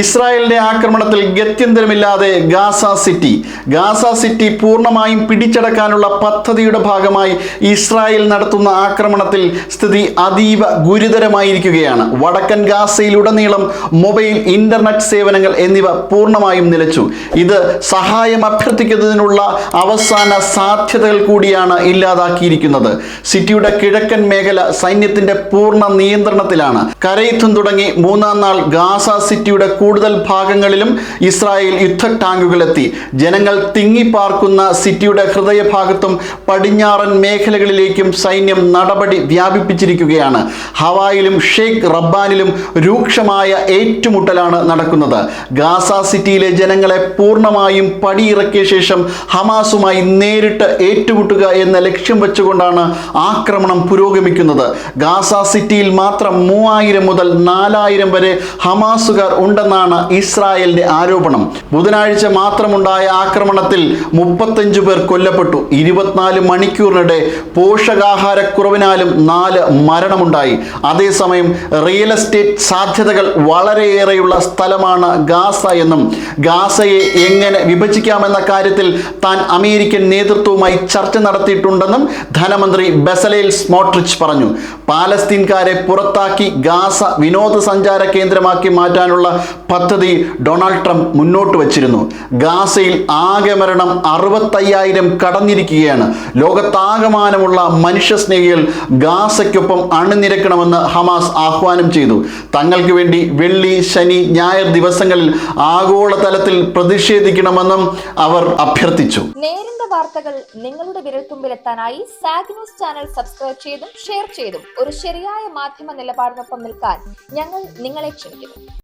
ഇസ്രായേലിന്റെ ആക്രമണത്തിൽ ഗത്യന്തരമില്ലാതെ ഗാസ സിറ്റി. ഗാസ സിറ്റി പൂർണമായും പിടിച്ചടക്കാനുള്ള പദ്ധതിയുടെ ഭാഗമായി ഇസ്രായേൽ നടത്തുന്ന ആക്രമണത്തിൽ സ്ഥിതി അതീവ ഗുരുതരമായിരിക്കുകയാണ്. വടക്കൻ ഗാസയിലുടനീളം മൊബൈൽ ഇന്റർനെറ്റ് സേവനങ്ങൾ എന്നിവ പൂർണമായും നിലച്ചു. ഇത് സഹായം അഭ്യർത്ഥിക്കുന്നതിനുള്ള അവസാന സാധ്യതകൾ കൂടിയാണ് ഇല്ലാതാക്കിയിരിക്കുന്നത്. സിറ്റിയുടെ കിഴക്കൻ മേഖല സൈന്യത്തിന്റെ പൂർണ നിയന്ത്രണത്തിലാണ്. കരയിത്തും തുടങ്ങി മൂന്നാം നാൾ ഗാസ സിറ്റിയുടെ കൂടുതൽ ഭാഗങ്ങളിലും ഇസ്രായേൽ യുദ്ധ ടാങ്കുകളെത്തി ജനങ്ങൾ തിങ്ങിപ്പാർക്കുന്ന സിറ്റിയുടെ ഹൃദയഭാഗത്തും പടിഞ്ഞാറൻ മേഖലകളിലേക്കും സൈന്യം നടപടി വ്യാപിപ്പിച്ചിരിക്കുകയാണ്. ഹവായിലും ഷെയ്ഖ് റബ്ബാനിലും രൂക്ഷമായ ഏറ്റുമുട്ടലാണ് നടക്കുന്നത്. ഗാസ സിറ്റിയിലെ ജനങ്ങളെ പൂർണമായും പടിയിറക്കിയ ശേഷം ഹമാസുമായി നേരിട്ട് ഏറ്റുമുട്ടുക എന്ന ലക്ഷ്യം വെച്ചുകൊണ്ടാണ് ആക്രമണം പുരോഗമിക്കുന്നത്. ഗാസ സിറ്റിയിൽ മാത്രം മൂവായിരം മുതൽ നാലായിരം വരെ ഹമാസുകാർ ഉണ്ടെന്നാണ് ഇസ്രായേലിന്റെ ആരോപണം. ബുധനാഴ്ച മാത്രമുണ്ടായ ആക്രമണത്തിൽ മുപ്പത്തഞ്ചു പേർ കൊല്ലപ്പെട്ടു. ഇരുപത്തിനാല് മണിക്കൂറിനിടെ പോഷകാഹാരക്കുറവിനാലും നാല് മരണമുണ്ടായി. അതേസമയം റിയൽ എസ്റ്റേറ്റ് സാധ്യതകൾ വളരെയേറെയുള്ള സ്ഥലമാണ് ഗാസ എന്നും ഗാസയെ എങ്ങനെ വിഭജിക്കാമെന്ന കാര്യത്തിൽ താൻ അമേരിക്കൻ നേതൃത്വവുമായി ചർച്ച നടത്തിയിട്ടുണ്ടെന്നും ധനമന്ത്രി ബസലേൽ സ്മോട്രിച്ച് പറഞ്ഞു. പാലസ്തീൻകാരെ പുറത്താക്കി ഗാസ വിനോദസഞ്ചാര കേന്ദ്രമാക്കി മാറ്റാനുള്ള പദ്ധതി ഡൊണാൾഡ് ട്രംപ് മുന്നോട്ട് വച്ചിരുന്നു. ഗാസയിൽ ആകെ മരണം അറുപത്തയ്യായിരം കടന്നിരിക്കുകയാണ്. ലോകത്താകമാനമുള്ള മനുഷ്യസ്നേഹികൾ ഗാസയ്ക്കൊപ്പം അണിനിരക്കണമെന്ന് ഹമാസ് ആഹ്വാനം ചെയ്തു. തങ്ങൾക്ക് വേണ്ടി വെള്ളി ശനി ഞായർ ദിവസങ്ങളിൽ ആഗോളതലത്തിൽ പ്രതിഷേധിക്കണമെന്നും അവർ അഭ്യർത്ഥിച്ചു. വാർത്തകൾ നിങ്ങളുടെ വിരൽത്തുമ്പിലെത്താനായി സാഗ് ന്യൂസ് ചാനൽ സബ്സ്ക്രൈബ് ചെയ്തും ഷെയർ ചെയ്തും ഒരു ശരിയായ മാധ്യമ നിലപാടിനൊപ്പം നിൽക്കാൻ ഞങ്ങൾ നിങ്ങളെ ക്ഷണിക്കുന്നു.